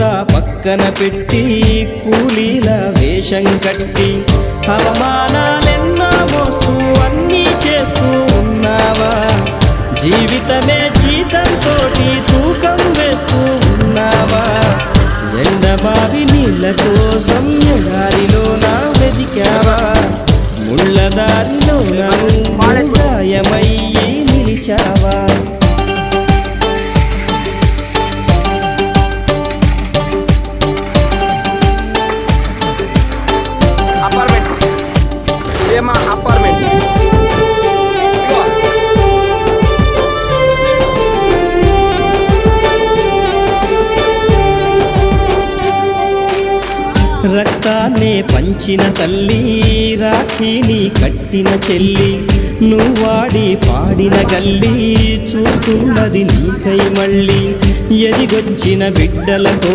అంతా పక్కన పెట్టి కూలీల వేషం కట్టి అవమానాలెన్నో మోస్తూ అన్నీ చేస్తూ ఉన్నావా? జీవితమే జీతంతో తూకం వేస్తూ ఉన్నావా? ఎండబావి నీళ్ళ కోసం ఏమా అపార్ట్మెంట్ రక్తాన్నే పంచిన తల్లి రాఖీని కట్టిన చెల్లి నువ్వాడి పాడిన గల్లి చూస్తున్నది నీకై మళ్ళీ ఎదిగొచ్చిన బిడ్డలతో